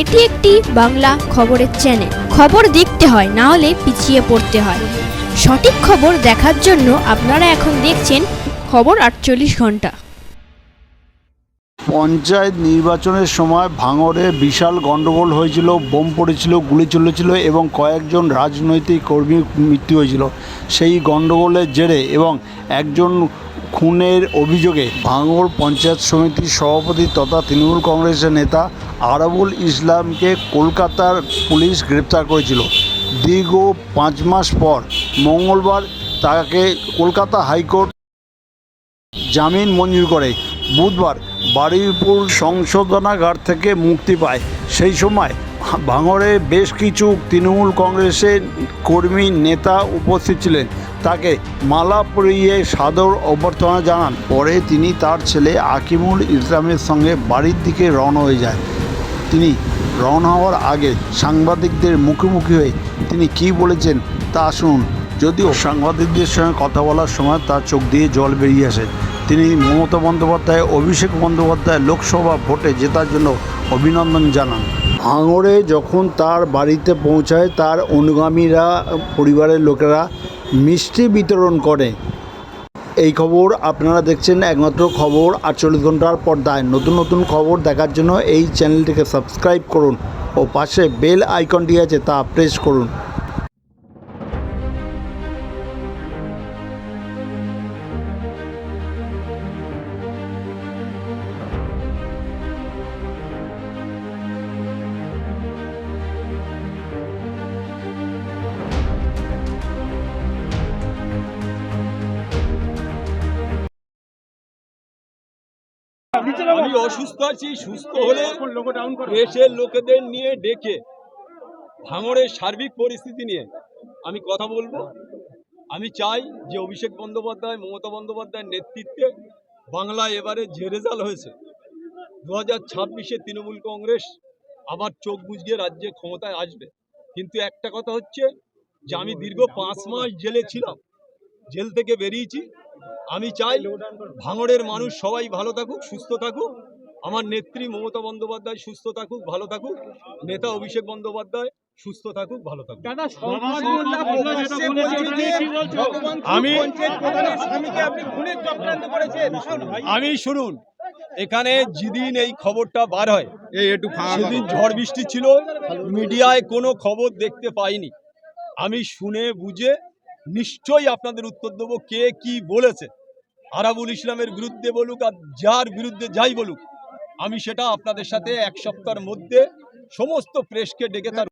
এটি একটি বাংলা খবরের চ্যানেল খবর দেখতে হয়, না হলে পিছিয়ে পড়তে হয়। সঠিক খবর দেখার জন্য আপনারা এখন দেখছেন খবর আটচল্লিশ ঘণ্টা। পঞ্চায়েত নির্বাচনের সময় ভাঙড়ে বিশাল গণ্ডগোল হয়েছিল, বোম পড়েছিল, গুলি চলেছিল এবং কয়েকজন রাজনৈতিক কর্মীর মৃত্যু হয়েছিল। সেই গণ্ডগোলের জেরে এবং একজন খুনের অভিযোগে ভাঙড় পঞ্চায়েত সমিতির সভাপতি তথা তৃণমূল কংগ্রেসের নেতা আরাবুল ইসলামকে কলকাতার পুলিশ গ্রেপ্তার করেছিল। দীর্ঘ পাঁচ মাস পর মঙ্গলবার তাকে কলকাতা হাইকোর্ট জামিন মঞ্জুর করে। বুধবার বারুইপুর সংশোধনাগার থেকে মুক্তি পায়। সেই সময় ভাঙড়ে বেশ কিছু তৃণমূল কংগ্রেসের কর্মী নেতা উপস্থিত ছিলেন। তাকে মালা পরিয়ে সাদর অভ্যর্থনা জানান। পরে তিনি তার ছেলে আকিমুল ইসলামের সঙ্গে বাড়ির দিকে রওনা হয়ে যায় তিনি রওনা হওয়ার আগে সাংবাদিকদের মুখোমুখি হয়ে তিনি কী বলেছেন তা শুনুন। যদিও সাংবাদিকদের সঙ্গে কথা বলার সময় তার চোখ দিয়ে জল বেরিয়ে আসে। তিনি মমতা বন্দ্যোপাধ্যায়, অভিষেক বন্দ্যোপাধ্যায় লোকসভা ভোটে জেতার জন্য অভিনন্দন জানান। ভাঙড়ে যখন তার বাড়িতে পৌঁছায়, তার অনুগামীরা, পরিবারের লোকেরা মিষ্টি বিতরণ করে। এই খবর আপনারা দেখছেন একমাত্র খবর আটচল্লিশ ঘণ্টার পর্দায়। নতুন নতুন খবর দেখার জন্য এই চ্যানেলটিকে সাবস্ক্রাইব করুন ও পাশে বেল আইকনটি আছে তা প্রেস করুন। আমি অসুস্থ আছি সুস্থ হলে দেশের লোকেদের নিয়ে ডেকে ভাঙড়ের সার্বিক পরিস্থিতি নিয়ে আমি কথা বলব। আমি চাই যে অভিষেক বন্দ্যোপাধ্যায় মমতা বন্দ্যোপাধ্যায়ের নেতৃত্বে বাংলায় এবারে যে রেজাল্ট হয়েছে। দু হাজার ছাব্বিশে তৃণমূল কংগ্রেস আবার চোখ বুঝিয়ে রাজ্যে ক্ষমতায় আসবে। কিন্তু একটা কথা হচ্ছে যে আমি দীর্ঘ পাঁচ মাস জেলে ছিলাম। জেল থেকে বেরিয়েছি। আমি চাই ভাঙড়ের মানুষ সবাই ভালো থাকুক সুস্থ থাকুক। আমার নেত্রী মমতা বন্দ্যোপাধ্যায় সুস্থ থাকুক ভালো থাকুক। নেতা অভিষেক বন্দ্যোপাধ্যায় সুস্থ থাকুক ভালো থাকুক। আমি আমি শুনুন এখানে যেদিন এই খবরটা বার হয় সেদিন ঝড় বৃষ্টি ছিল মিডিয়ায় কোনো খবর দেখতে পাইনি। আমি শুনে বুঝে নিশ্চয়ই আপনাদের উত্তর দেবো কে কি বলেছে। আরাবুল ইসলামের বিরুদ্ধে বলুক আর যার বিরুদ্ধে যাই বলুক, আমি সেটা আপনাদের সাথে এক সপ্তাহের মধ্যে সমস্ত প্রেসকে ডেকে তার